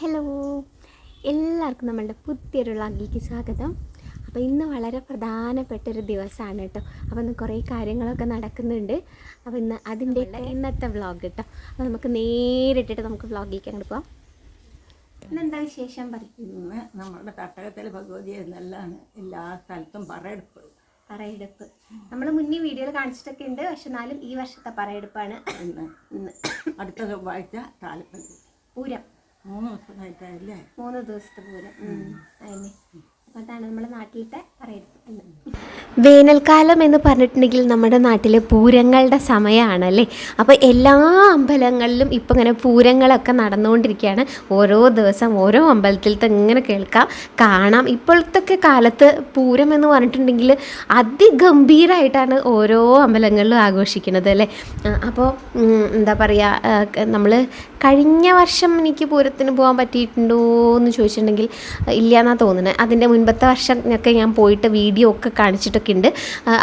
Hello എല്ലാവർക്കും നമ്മളുടെ പുതിയൊരു വ്ളോഗിലേക്ക് സ്വാഗതം. അപ്പോൾ ഇന്ന് വളരെ പ്രധാനപ്പെട്ട ഒരു ദിവസമാണ് കേട്ടോ. അപ്പോൾ ഇന്ന് കുറേ കാര്യങ്ങളൊക്കെ നടക്കുന്നുണ്ട്. അപ്പോൾ ഇന്ന് അതിന്റെ ഇന്നത്തെ വ്ളോഗ് കേട്ടോ. അപ്പോൾ നമുക്ക് നേരിട്ടിട്ട് നമുക്ക് വ്ളോഗിലേക്ക് അങ്ങോട്ട് പോവാം ഇന്നെന്താ വിശേഷം പറയും ഇന്ന് നമ്മുടെ തട്ടകത്തിലെ ഭഗവതി എന്നെല്ലാം എല്ലാ സ്ഥലത്തും പറയെടുപ്പ്. പറയെടുപ്പ്. നമ്മൾ മുന്നേ വീഡിയോയിൽ കാണിച്ചിട്ടൊക്കെ ഉണ്ട്. പക്ഷെ എന്നാലും ഈ വർഷത്തെ പറയെടുപ്പാണ് ഇന്ന് ഇന്ന് അടുത്ത ചൊവ്വാഴ്ച താലപ്പള്ളി പൂരം. മൂന്ന് ദിവസമായിട്ടല്ലേ മൂന്ന് ദിവസത്തെ പൂരം. അതന്നെ. അപ്പോൾ അതാണ് നമ്മുടെ നാട്ടിലത്തെ പറയെടുപ്പ് വേനൽക്കാലം എന്ന് പറഞ്ഞിട്ടുണ്ടെങ്കിൽ നമ്മുടെ നാട്ടിൽ പൂരങ്ങളുടെ സമയമാണല്ലേ? അപ്പോൾ എല്ലാ അമ്പലങ്ങളിലും ഇപ്പം ഇങ്ങനെ പൂരങ്ങളൊക്കെ നടന്നുകൊണ്ടിരിക്കുകയാണ്. ഓരോ ദിവസം ഓരോ അമ്പലത്തിലത്തെ ഇങ്ങനെ കേൾക്കാം. കാണാം. ഇപ്പോഴത്തെ കാലത്ത് പൂരം എന്ന് പറഞ്ഞിട്ടുണ്ടെങ്കിൽ അതിഗംഭീരമായിട്ടാണ് ഓരോ അമ്പലങ്ങളിലും ആഘോഷിക്കുന്നത് അല്ലേ? അപ്പോൾ എന്താ പറയുക നമ്മൾ കഴിഞ്ഞ വർഷം എനിക്ക് പൂരത്തിന് പോകാൻ പറ്റിയിട്ടുണ്ടോ എന്ന് ചോദിച്ചിട്ടുണ്ടെങ്കിൽ ഇല്ല എന്നാണ് തോന്നുന്നത് അതിന്റെ മുൻപത്തെ വർഷം ഒക്കെ ഞാൻ പോയിട്ട് വീഡിയോ ഒക്കെ കാണിച്ചിട്ടൊക്കെ ഉണ്ട്.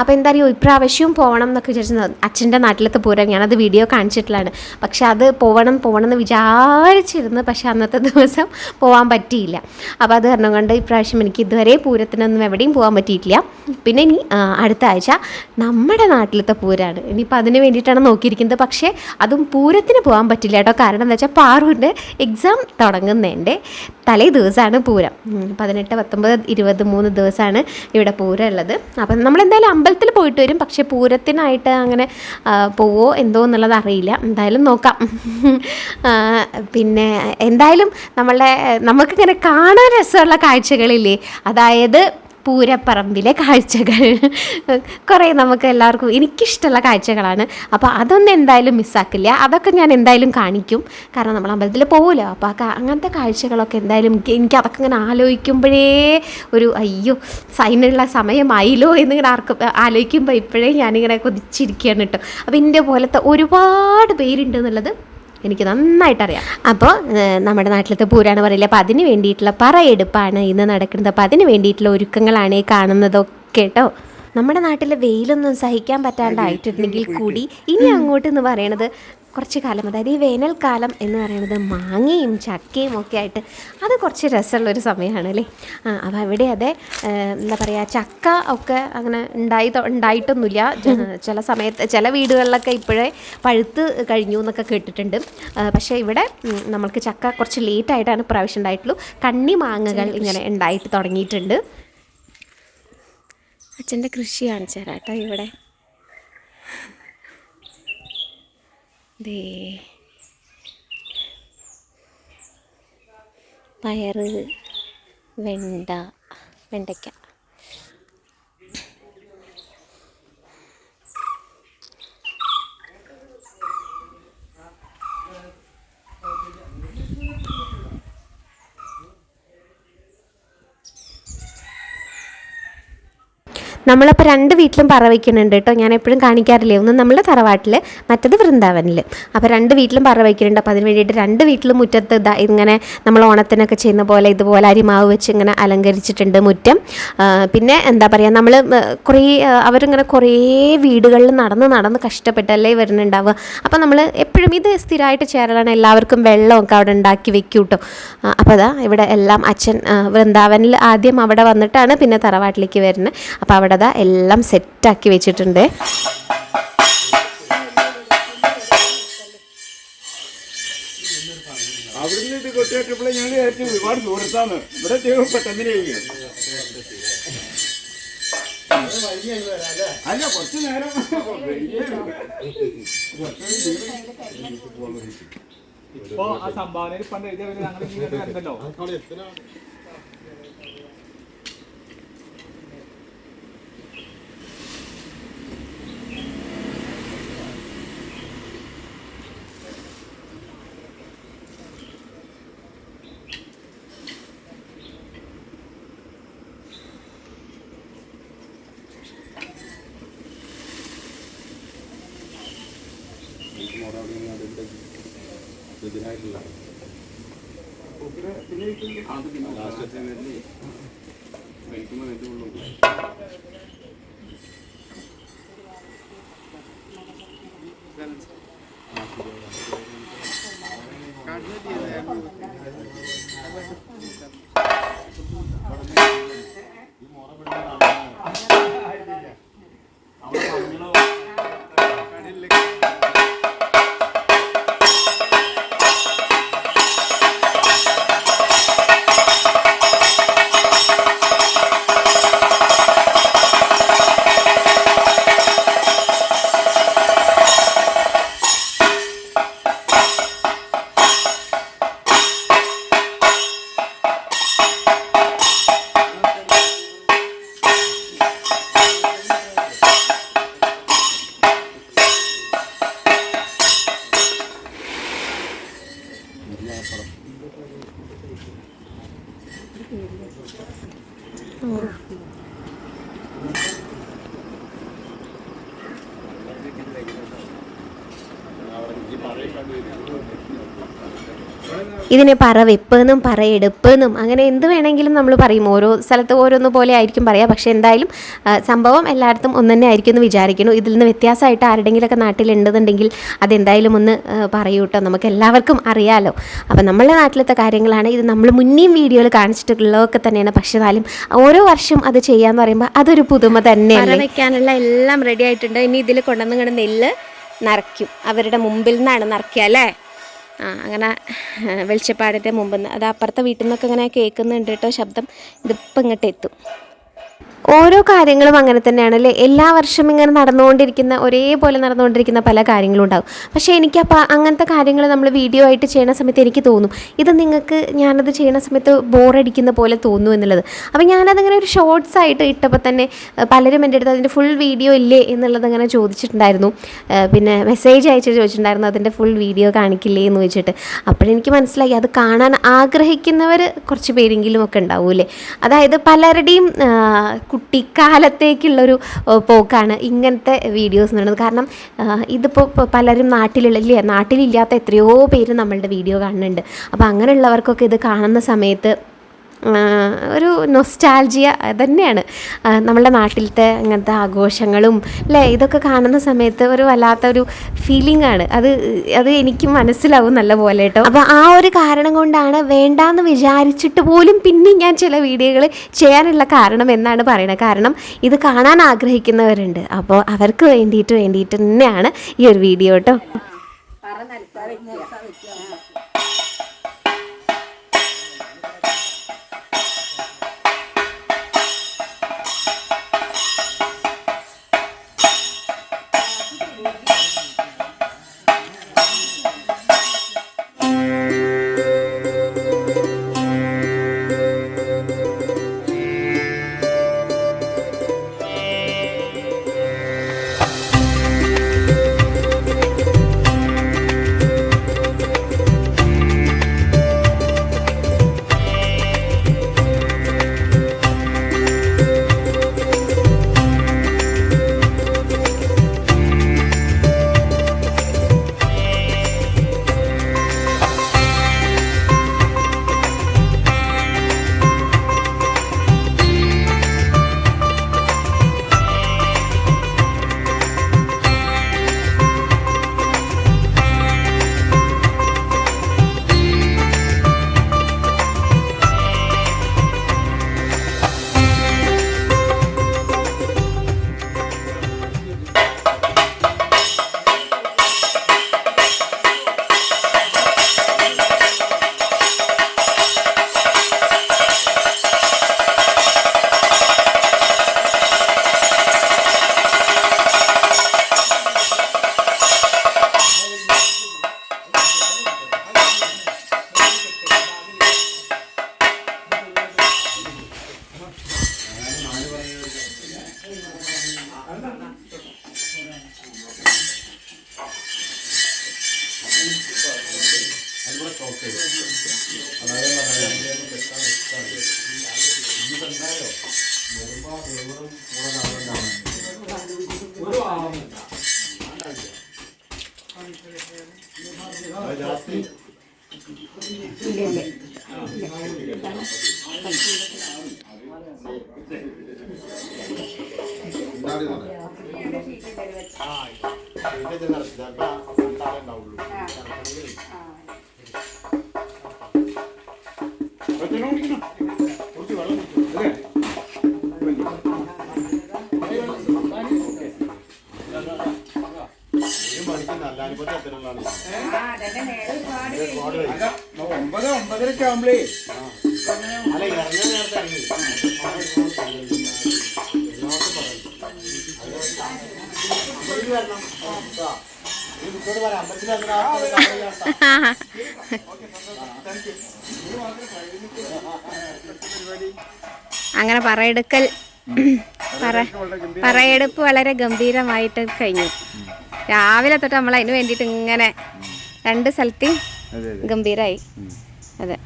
അപ്പോൾ എന്താ പറയുക ഇപ്രാവശ്യവും പോകണം എന്നൊക്കെ വിചാരിച്ചു അച്ഛന്റെ നാട്ടിലത്തെ പൂരം ഞാനത് വീഡിയോ കാണിച്ചിട്ടുള്ളതാണ്. പക്ഷെ അത് പോകണം പോകണം എന്ന് വിചാരിച്ചിരുന്നു. പക്ഷെ അന്നത്തെ ദിവസം പോകാൻ പറ്റിയില്ല. അപ്പോൾ അത് കാരണം കൊണ്ട് ഇപ്രാവശ്യം എനിക്ക് ഇതുവരെ പൂരത്തിനൊന്നും എവിടെയും പോകാൻ പറ്റിയിട്ടില്ല. പിന്നെ ഇനി അടുത്ത ആഴ്ച നമ്മുടെ നാട്ടിലത്തെ പൂരമാണ്. ഇനിയിപ്പോൾ അതിന് വേണ്ടിയിട്ടാണ് നോക്കിയിരിക്കുന്നത്. പക്ഷേ അതും പൂരത്തിന് പോകാൻ പറ്റില്ല കേട്ടോ. കാരണം എന്താ വെച്ചാൽ പാറുവിന്റെ എക്സാം തുടങ്ങുന്നതിന്റെ തലേ ദിവസമാണ് പൂരം. പതിനെട്ട് പത്തൊമ്പത് ഇരുപത് മൂന്ന് ദിവസമാണ് ഇവിടെ പൂരം ഉള്ളത്. അപ്പം നമ്മളെന്തായാലും അമ്പലത്തിൽ പോയിട്ട് വരും. പക്ഷേ പൂരത്തിനായിട്ട് അങ്ങനെ പോവോ എന്തോ എന്നുള്ളത് അറിയില്ല. എന്തായാലും നോക്കാം. പിന്നെ എന്തായാലും നമ്മളെ നമുക്കിങ്ങനെ കാണാൻ രസമുള്ള കാഴ്ചകളില്ലേ? അതായത് പൂരപ്പറമ്പിലെ കാഴ്ചകൾ. കുറേ നമുക്ക് എല്ലാവർക്കും എനിക്കിഷ്ടമുള്ള കാഴ്ചകളാണ്. അപ്പോൾ അതൊന്നും എന്തായാലും മിസ്സാക്കില്ല. അതൊക്കെ ഞാൻ എന്തായാലും കാണിക്കും. കാരണം നമ്മൾ അമ്പലത്തിൽ പോകുമല്ലോ അപ്പോൾ ആ അങ്ങനത്തെ കാഴ്ചകളൊക്കെ എന്തായാലും എനിക്ക് അതൊക്കെ ഇങ്ങനെ ആലോചിക്കുമ്പോഴേ ഒരു അയ്യോ സൈനുള്ള സമയമായില്ലോ എന്നിങ്ങനെ ആർക്കും ആലോചിക്കുമ്പോൾ ഇപ്പോഴേ ഞാനിങ്ങനെ കൊതിച്ചിരിക്കുകയാണ് കേട്ടോ. അപ്പോൾ എന്റെ പോലത്തെ ഒരുപാട് പേരുണ്ട് എന്നുള്ളത് എനിക്ക് നന്നായിട്ടറിയാം. അപ്പോൾ നമ്മുടെ നാട്ടിലത്തെ പൂരാണ് പറയില്ല അപ്പോൾ അതിന് വേണ്ടിയിട്ടുള്ള പറയെടുപ്പാണ് ഇന്ന് നടക്കുന്നത്. അപ്പോൾ അതിന് വേണ്ടിയിട്ടുള്ള ഒരുക്കങ്ങളാണ് ഈ കാണുന്നതൊക്കെ കേട്ടോ. നമ്മുടെ നാട്ടിലെ വെയിലൊന്നും സഹിക്കാൻ പറ്റാണ്ടായിട്ടുണ്ടെങ്കിൽ കൂടി ഇനി അങ്ങോട്ട് എന്ന് പറയണത് കുറച്ച് കാലം അതായത് ഈ വേനൽക്കാലം എന്ന് പറയുന്നത് മാങ്ങയും ചക്കയും ഒക്കെ ആയിട്ട് അത് കുറച്ച് രസമുള്ളൊരു സമയമാണ് അല്ലേ? ആ, അപ്പോൾ അവിടെ അതെ എന്താ പറയുക ചക്ക ഒക്കെ അങ്ങനെ ഉണ്ടായി ഉണ്ടായിട്ടൊന്നുമില്ല. ചില സമയത്ത് ചില വീടുകളിലൊക്കെ ഇപ്പോഴേ പഴുത്ത് കഴിഞ്ഞു എന്നൊക്കെ കേട്ടിട്ടുണ്ട്. പക്ഷേ ഇവിടെ നമ്മൾക്ക് ചക്ക കുറച്ച് ലേറ്റായിട്ടാണ് പ്രാവശ്യം ഉണ്ടായിട്ടുള്ളൂ. കണ്ണി മാങ്ങകൾ ഇങ്ങനെ ഉണ്ടായിട്ട് തുടങ്ങിയിട്ടുണ്ട്. അച്ഛന്റെ കൃഷിയാണ് ചേരാട്ടോ ഇവിടെ. ദേ. പയറ് വെണ്ട വെണ്ടയ്ക്ക. നമ്മളപ്പോൾ രണ്ട് വീട്ടിലും പറ വയ്ക്കുന്നുണ്ട് കേട്ടോ ഞാൻ എപ്പോഴും കാണിക്കാറില്ലേ? ഒന്ന് നമ്മുടെ തറവാട്ടിൽ മറ്റത് വൃന്ദാവനിൽ അപ്പോൾ രണ്ട് വീട്ടിലും പറ വയ്ക്കുന്നുണ്ട്. അപ്പോൾ അതിന് വേണ്ടിയിട്ട് രണ്ട് വീട്ടിലും മുറ്റത്ത് ഇതാ ഇങ്ങനെ നമ്മൾ ഓണത്തിനൊക്കെ ചെയ്യുന്ന പോലെ ഇതുപോലെ അരിമാവ് വെച്ച് ഇങ്ങനെ അലങ്കരിച്ചിട്ടുണ്ട് മുറ്റം. പിന്നെ എന്താ പറയുക നമ്മൾ കുറേ അവരിങ്ങനെ കുറേ വീടുകളിൽ നടന്ന് നടന്ന് കഷ്ടപ്പെട്ടല്ലേ വരുന്നുണ്ടാവുക. അപ്പോൾ നമ്മൾ എപ്പോഴും ഇത് സ്ഥിരമായിട്ട് ചേരലാണ് എല്ലാവർക്കും വെള്ളമൊക്കെ അവിടെ ഉണ്ടാക്കി വെക്കും കേട്ടോ അപ്പോൾ അതാ ഇവിടെ എല്ലാം അച്ഛൻ വൃന്ദാവനിൽ ആദ്യം അവിടെ വന്നിട്ടാണ് പിന്നെ തറവാട്ടിലേക്ക് വരുന്നത്. അപ്പോൾ അവിടെ ദാ എല്ലാം സെറ്റാക്കി വെച്ചിട്ടുണ്ട്. അവിടുന്ന് ഇത് കൊട്ടിയപ്പോൾ ഞങ്ങൾ വിചാരിച്ചു ഒരുപാട് ദൂരത്താണ് ഇവിടെ പെട്ടെന്നിലേക്ക് അല്ല കുറച്ച് നേരം. ഇപ്പൊ ആ സംഭാവനയിൽ പണ്ട് എഴുതിയ പേര് ഞങ്ങൾ ഇങ്ങനെ കണ്ടല്ലോ കണ്ണു ഇതിനെ പറവെപ്പ് എന്നും പറയെടുപ്പ് എന്നും അങ്ങനെ എന്ത് വേണമെങ്കിലും നമ്മൾ പറയും. ഓരോ സ്ഥലത്ത് ഓരോന്ന് പോലെ ആയിരിക്കും പറയുക പക്ഷേ എന്തായാലും സംഭവം എല്ലായിടത്തും ഒന്ന് തന്നെ ആയിരിക്കും എന്ന് വിചാരിക്കുന്നു. ഇതിൽ നിന്ന് വ്യത്യാസമായിട്ട് ആരുടെങ്കിലൊക്കെ നാട്ടിലുണ്ടെന്നുണ്ടെങ്കിൽ അതെന്തായാലും ഒന്ന് പറയൂ കേട്ടോ. നമുക്ക് എല്ലാവർക്കും അറിയാമല്ലോ അപ്പം നമ്മളെ നാട്ടിലത്തെ കാര്യങ്ങളാണ്. ഇത് നമ്മൾ മുന്നേയും വീഡിയോയിൽ കാണിച്ചിട്ടുള്ളതൊക്കെ തന്നെയാണ്. പക്ഷേ എന്നാലും ഓരോ വർഷം അത് ചെയ്യാന്ന് പറയുമ്പോൾ അതൊരു പുതുമ തന്നെയാണ് വയ്ക്കാനുള്ള എല്ലാം റെഡി ആയിട്ടുണ്ട്. ഇനി ഇതിൽ കൊണ്ടുവന്നു നെല്ല് നിറയ്ക്കും. അവരുടെ മുമ്പിൽ നിന്നാണ് നിറയ്ക്കുക അല്ലേ? അങ്ങനെ വെളിച്ചപ്പാടിന്റെ മുമ്പിൽ നിന്ന്. അത് അപ്പുറത്തെ വീട്ടിൽ നിന്നൊക്കെ ഇങ്ങനെ കേൾക്കുന്നുണ്ട് കേട്ടോ ശബ്ദം. ഇതിപ്പോൾ ഇങ്ങോട്ട് എത്തും. ഓരോ കാര്യങ്ങളും അങ്ങനെ തന്നെയാണ് അല്ലേ എല്ലാ വർഷവും ഇങ്ങനെ നടന്നുകൊണ്ടിരിക്കുന്ന ഒരേപോലെ നടന്നുകൊണ്ടിരിക്കുന്ന പല കാര്യങ്ങളും ഉണ്ടാകും പക്ഷേ എനിക്കപ്പോൾ അങ്ങനത്തെ കാര്യങ്ങൾ നമ്മൾ വീഡിയോ ആയിട്ട് ചെയ്യുന്ന സമയത്ത് എനിക്ക് തോന്നും. ഇത് നിങ്ങൾക്ക് ഞാനത് ചെയ്യുന്ന സമയത്ത് ബോറടിക്കുന്ന പോലെ തോന്നും എന്നുള്ളത്. അപ്പോൾ ഞാനതങ്ങനെ ഒരു ഷോർട്സ് ആയിട്ട് ഇട്ടപ്പോൾ തന്നെ പലരും എന്റെ അടുത്ത് അതിന്റെ ഫുൾ വീഡിയോ ഇല്ലേ എന്നുള്ളത് അങ്ങനെ ചോദിച്ചിട്ടുണ്ടായിരുന്നു. പിന്നെ മെസ്സേജ് അയച്ച് ചോദിച്ചിട്ടുണ്ടായിരുന്നു അതിന്റെ ഫുൾ വീഡിയോ കാണിക്കില്ലേ? എന്ന് ചോദിച്ചിട്ട്. അപ്പോഴെനിക്ക് മനസ്സിലായി അത് കാണാൻ ആഗ്രഹിക്കുന്നവർ കുറച്ച് പേരെങ്കിലും ഒക്കെ ഉണ്ടാവൂലേ അതായത് പലരുടെയും കുട്ടിക്കാലത്തേക്കുള്ളൊരു പോക്കാണ് ഇങ്ങനത്തെ വീഡിയോസ് എന്ന് പറയുന്നത്. കാരണം ഇതിപ്പോൾ പലരും നാട്ടിലുള്ള നാട്ടിലില്ലാത്ത എത്രയോ പേര് നമ്മളുടെ വീഡിയോ കാണുന്നുണ്ട്. അപ്പോൾ അങ്ങനെയുള്ളവർക്കൊക്കെ ഇത് കാണുന്ന സമയത്ത് ഒരു നൊസ്റ്റാൾജിയ തന്നെയാണ്. നമ്മളുടെ നാട്ടിലത്തെ അങ്ങനത്തെ ആഘോഷങ്ങളും അല്ലേ? ഇതൊക്കെ കാണുന്ന സമയത്ത് ഒരു വല്ലാത്തൊരു ഫീലിംഗ് ആണ്. അത് അത് എനിക്ക് മനസ്സിലാവും നല്ല പോലെ കേട്ടോ. അപ്പോൾ ആ ഒരു കാരണം കൊണ്ടാണ് വേണ്ടാന്ന് വിചാരിച്ചിട്ട് പോലും പിന്നെ ഞാൻ ചില വീഡിയോകൾ ചെയ്യാനുള്ള കാരണം എന്നാണ് പറയുന്നത് കാരണം ഇത് കാണാൻ ആഗ്രഹിക്കുന്നവരുണ്ട്. അപ്പോൾ അവർക്ക് വേണ്ടിയിട്ട് വേണ്ടിയിട്ട് തന്നെയാണ് ഈ ഒരു വീഡിയോ കേട്ടോ. ആ ഇതിന്റെ നടത്തില്ല ഉണ്ടാകുള്ളൂ ആകുമ്പളേ അങ്ങനെ പറയെടുക്കൽ പറ പറയെടുപ്പ് വളരെ ഗംഭീരമായിട്ട് കഴിഞ്ഞു. രാവിലെ തൊട്ട് നമ്മൾ അതിന് വേണ്ടിയിട്ട് ഇങ്ങനെ രണ്ട് സ്ഥലത്ത് ഗംഭീരമായി അതെ.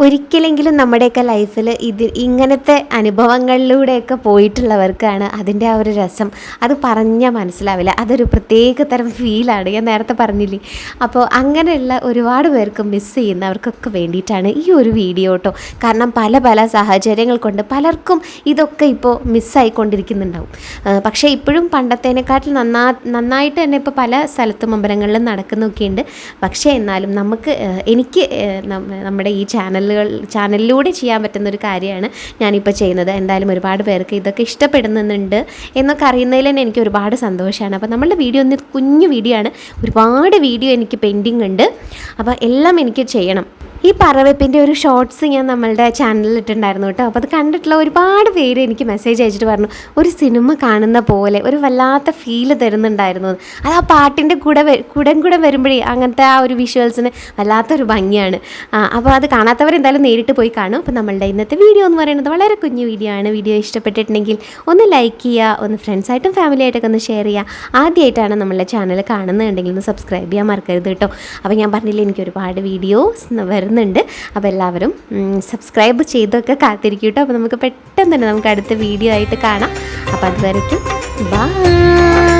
ഒരിക്കലെങ്കിലും നമ്മുടെയൊക്കെ ലൈഫിൽ ഇത് ഇങ്ങനത്തെ അനുഭവങ്ങളിലൂടെയൊക്കെ പോയിട്ടുള്ളവർക്കാണ് അതിന്റെ ആ ഒരു രസം. അത് പറഞ്ഞാൽ മനസ്സിലാവില്ല. അതൊരു പ്രത്യേക തരം ഫീലാണ്. ഞാൻ നേരത്തെ പറഞ്ഞില്ലേ? അപ്പോൾ അങ്ങനെയുള്ള ഒരുപാട് പേർക്ക് മിസ് ചെയ്യുന്നവർക്കൊക്കെ വേണ്ടിയിട്ടാണ് ഈ ഒരു വീഡിയോ കേട്ടോ കാരണം പല പല സാഹചര്യങ്ങൾ കൊണ്ട് പലർക്കും ഇതൊക്കെ ഇപ്പോൾ മിസ്സായിക്കൊണ്ടിരിക്കുന്നുണ്ടാവും പക്ഷേ ഇപ്പോഴും പണ്ടത്തേനെക്കാട്ടിൽ നന്നാ നന്നായിട്ട് തന്നെ ഇപ്പോൾ പല സ്ഥലത്തും അമ്പലങ്ങളിലും നടക്കുന്നൊക്കെയുണ്ട്. പക്ഷേ എന്നാലും നമുക്ക് എനിക്ക് നമ്മുടെ നമ്മ- നമ്മുടെ ഈ ചാനലുകൾ ചാനലിലൂടെ ചെയ്യാൻ പറ്റുന്ന ഒരു കാര്യമാണ് ഞാനിപ്പോൾ ചെയ്യുന്നത്. എന്തായാലും ഒരുപാട് പേർക്ക് ഇതൊക്കെ ഇഷ്ടപ്പെടുന്നുണ്ട് എന്നൊക്കെ അറിയുന്നതിൽ തന്നെ എനിക്ക് ഒരുപാട് സന്തോഷമാണ്. അപ്പോൾ നമ്മളുടെ വീഡിയോ ഒന്ന് കുഞ്ഞു വീഡിയോ ആണ്. ഒരുപാട് വീഡിയോ എനിക്ക് പെൻഡിങ് ഉണ്ട്. അപ്പോൾ എല്ലാം എനിക്ക് ചെയ്യണം. ഈ പറവെപ്പിന്റെ ഒരു ഷോർട്സ് ഞാൻ നമ്മളുടെ ചാനലിൽ ഇട്ടിട്ടുണ്ടായിരുന്നു കേട്ടോ. അപ്പോൾ അത് കണ്ടിട്ടുള്ള ഒരുപാട് പേര് എനിക്ക് മെസ്സേജ് അയച്ചിട്ട് പറഞ്ഞു ഒരു സിനിമ കാണുന്ന പോലെ ഒരു വല്ലാത്ത ഫീൽ തരുന്നുണ്ടായിരുന്നു. അത് ആ പാട്ടിന്റെ കൂടെ വ- കൂടെ വരുമ്പോഴേ അങ്ങനത്തെ ആ ഒരു വിഷ്വൽസിന് വല്ലാത്തൊരു ഭംഗിയാണ്. അപ്പോൾ അത് കാണാത്തവരെന്തായാലും നേരിട്ട് പോയി കാണും. അപ്പോൾ നമ്മളുടെ ഇന്നത്തെ വീഡിയോ എന്ന് പറയുന്നത് വളരെ കുഞ്ഞു വീഡിയോ ആണ്. വീഡിയോ ഇഷ്ടപ്പെട്ടിട്ടുണ്ടെങ്കിൽ ഒന്ന് ലൈക്ക് ചെയ്യുക ഒന്ന് ഫ്രണ്ട്സായിട്ടും ഫാമിലിയായിട്ടൊക്കെ ഒന്ന് ഷെയർ ചെയ്യുക. ആദ്യമായിട്ടാണ് നമ്മളുടെ ചാനൽ കാണുന്നുണ്ടെങ്കിൽ ഒന്ന് സബ്സ്ക്രൈബ് ചെയ്യാൻ മറക്കരുത് കേട്ടോ. അപ്പോൾ ഞാൻ പറഞ്ഞില്ലേ എനിക്ക് ഒരുപാട് വീഡിയോസ് വരുന്നുണ്ട് അപ്പോൾ എല്ലാവരും സബ്സ്ക്രൈബ് ചെയ്തൊക്കെ കാത്തിരിക്കും കേട്ടോ. അപ്പോൾ നമുക്ക് പെട്ടെന്ന് തന്നെ നമുക്ക് അടുത്ത വീഡിയോ ആയിട്ട് കാണാം. അപ്പോൾ അതുവരയ്ക്കും ബൈ